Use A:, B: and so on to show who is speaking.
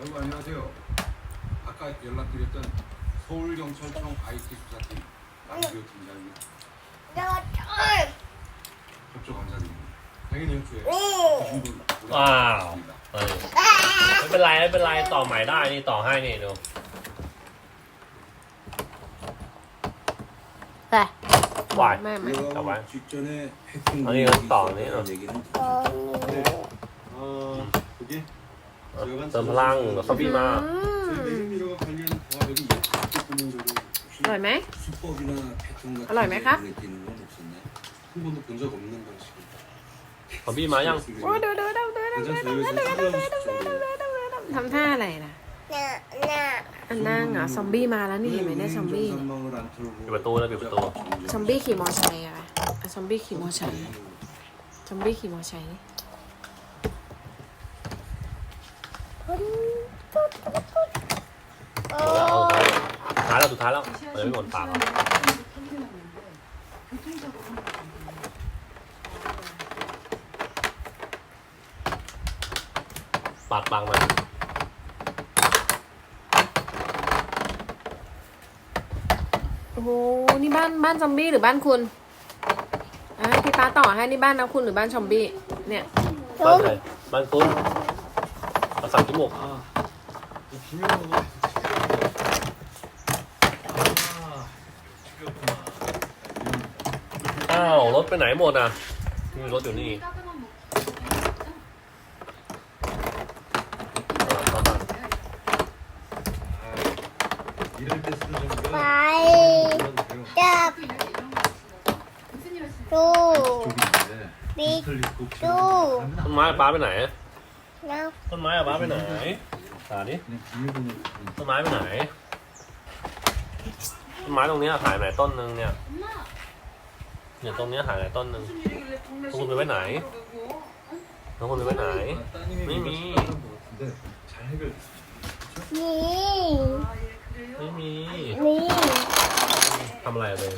A: 아이고 안녕하세요. 아까 연락드렸던 서울경찰청 IT 수사팀 남규 팀장입니다. 협조 감사드립니다. 당연히 협조해요. 이분들 오래
B: 와우.
A: 기다렸습니다.
B: เออไม่เป็นไรไม่เป็นไรต่อใหม่ได้นี่ต่อให้นี่ดู
C: แต่
B: วาย
C: ไม่ไม่
A: 들어가고
B: 잠깐만.
A: 직전에 해킹
B: 아니,
A: 능력이
B: 이거 또 안
A: 있었다는
B: 해요.
A: 얘기는
D: 네. 어, 그게
B: เติมพลังซอมบี้มา
C: อ
A: ร่อยไหม
C: อร่อยไหม
A: คะ
B: ซอมบี้มายัง
C: โอ้ดูดูดูดูดู
A: ดูดูดูดูดู
C: ทำท่าอะไรนะอันนั่งอะซอมบี้มาแล้วนี่เห็นไหมเนี่ยซอมบี้
B: ปิดประตูแล้วปิดประตู
C: ซอมบี้ขี่มอเตอร์ไซค์อะซอมบี้ขี่มอเตอร์ไซค์ซอมบี้ขี่มอเตอร์ไซค์ นี่
B: เอาท้ายแล้วสุดท้ายแล้วเดี๋ยวไม่หมดปากหรอกปากบังมัน
C: โอ้โหนี่บ้านบ้านซอมบี้หรือบ้านคุณอะให้พี่ป้าต่อให้นี่บ้านนะคุณหรือบ้านซอมบี้เนี่ย
B: บ้านใครบ้านคุณเอาสั่งจมูก
D: 아, 이 비밀번호가 아, 죽였구나.
B: อ้าวรถไปไหนหมดอ่ะมีรถอยู่นี่เอาเข้ามา
D: 이럴 때 쓰는 정보가
E: 빠이
D: 돼요.
E: 짝 또,
D: 쪽인데
E: 미,
D: 디지털 입고
E: 또,
B: ต้นไม้ป้าไปไหน
E: 나,
B: ต้นไม้อะป้าไปไหน หาดิต้นไม้ไปไหน ต้นไม้ตรงนี้หายไหนต้นนึงเนี่ย เนี่ยตรงนี้หายไหนต้นนึงตรงคุณไปไว้ไหนตรงคุณไปไว้ไหน
D: ไม่มี
E: นี่
B: ไม่มีทำอะไรเลย